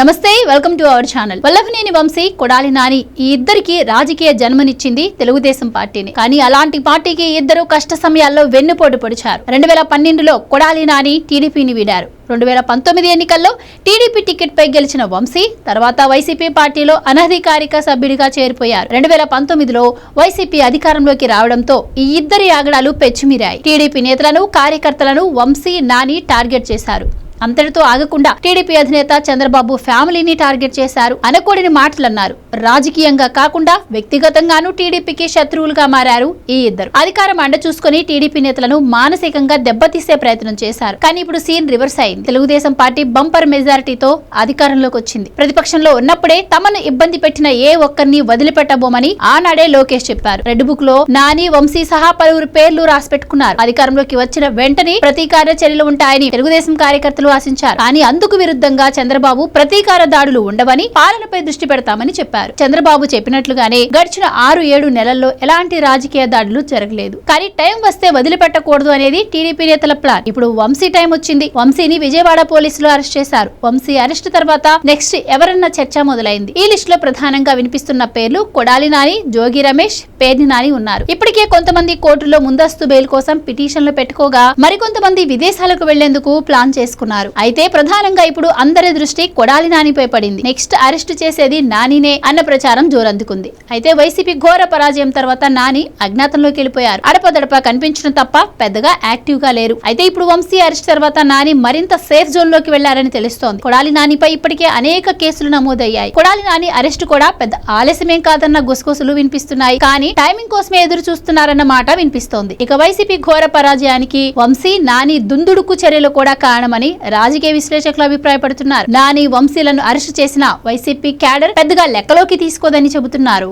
నమస్తే welcome to our channel. Vallabhaneni Vamsi Kodali Nani ఈ ఇద్దరికి రాజకీయ జన్మనిచ్చింది తెలుగుదేశం పార్టీని. కానీ అలాంటి పార్టీకి ఇద్దరు కష్ట సమయాల్లో వెన్నుపోటు పొడిచారు. రెండు వేల పన్నెండులో కొడాలి నాని టీడీపీని వీడారు. రెండు వేల పంతొమ్మిది ఎన్నికల్లో టీడీపీ టికెట్ పై గెలిచిన వంశీ తర్వాత వైసీపీ పార్టీలో అనధికారిక సభ్యుడిగా చేరిపోయారు. రెండు వేల పంతొమ్మిదిలో వైసీపీ అధికారంలోకి రావడంతో ఈ ఇద్దరి ఆగడాలు పెచ్చిమిరాయి. టీడీపీ నేతలను కార్యకర్తలను వంశీ నాని టార్గెట్ చేశారు. అంతటితో ఆగకుండా టీడీపీ అధినేత చంద్రబాబు ఫ్యామిలీని టార్గెట్ చేశారు అనకూడని మాటలన్నారు. రాజకీయంగా కాకుండా వ్యక్తిగతంగానూ టీడీపీకి శత్రువులుగా మారారు ఈ ఇద్దరు. అధికారం అండ చూసుకుని టీడీపీ నేతలను మానసికంగా దెబ్బతీసే ప్రయత్నం చేశారు. కానీ ఇప్పుడు సీన్ రివర్స్ అయింది. తెలుగుదేశం పార్టీ బంపర్ మెజారిటీతో అధికారంలోకి వచ్చింది. ప్రతిపక్షంలో ఉన్నప్పుడే తమను ఇబ్బంది పెట్టిన ఏ ఒక్కరిని వదిలిపెట్టబోమని ఆనాడే లోకేష్ చెప్పారు. రెడ్ బుక్లో నాని వంశీ సహా పలువురు పేర్లు రాసిపెట్టుకున్నారు. అధికారంలోకి వచ్చిన వెంటనే ప్రతీకార చర్యలు ఉంటాయని తెలుగుదేశం కార్యకర్తలు ఆశించారు. కానీ అందుకు విరుద్ధంగా చంద్రబాబు ప్రతీకార దాడులు ఉండవని పాలనపై దృష్టి పెడతామని చెప్పారు. చంద్రబాబు చెప్పినట్లుగానే గడిచిన ఆరు ఏడు నెలల్లో ఎలాంటి రాజకీయ దాడులు జరగలేదు. కానీ టైం వస్తే వదిలిపెట్టకూడదు అనేది టీడీపీ నేతల ప్లాన్. ఇప్పుడు వంశీ టైం వచ్చింది. వంశీని విజయవాడ పోలీసులు అరెస్ట్ చేశారు. వంశీ అరెస్ట్ తర్వాత నెక్స్ట్ ఎవరన్న చర్చ మొదలైంది. ఈ లిస్ట్లో ప్రధానంగా వినిపిస్తున్న పేర్లు కొడాలి నాని జోగి రమేష్ పేర్ని నాని ఉన్నారు. ఇప్పటికే కొంతమంది కోర్టులో ముందస్తు బెయిల్ కోసం పిటిషన్లు పెట్టుకోగా మరికొంతమంది విదేశాలకు వెళ్ళేందుకు ప్లాన్ చేసుకున్నారు. అయితే ప్రధానంగా ఇప్పుడు అందరి దృష్టి కొడాలి నానిపై పడింది. నెక్స్ట్ అరెస్ట్ చేసేది నానినే అన్న ప్రచారం జోరందుకుంది. అయితే వైసీపీ ఘోర పరాజయం తర్వాత నాని అజ్ఞాతంలోకి వెళ్ళిపోయారు. అడపదడప కనిపించడం తప్ప పెద్దగా యాక్టివ్గా లేరు. అయితే ఇప్పుడు వంశీ అరెస్ట్ తర్వాత నాని మరింత సేఫ్ జోన్లోకి వెళ్ళారని తెలుస్తోంది. కొడాలి నానిపై ఇప్పటికే అనేక కేసులు నమోదయ్యాయి. కొడాలి నాని అరెస్ట్ కూడా పెద్ద ఆలస్యమేం కాదన్న గుసగుసలు వినిపిస్తున్నాయి. కానీ టైమింగ్ కోసమే ఎదురు చూస్తున్నారన్న మాట వినిపిస్తోంది. ఇక వైసీపీ ఘోర పరాజయానికి వంశీ నాని దుందుడుకు చర్యలు కూడా కారణమని రాజకీయ విశ్లేషకులు అభిప్రాయపడుతున్నారు. నాని వంశీలను అరెస్ట్ చేసిన వైసీపీ క్యాడర్ పెద్దగా లెక్కలోకి తీసుకోదని చెబుతున్నారు.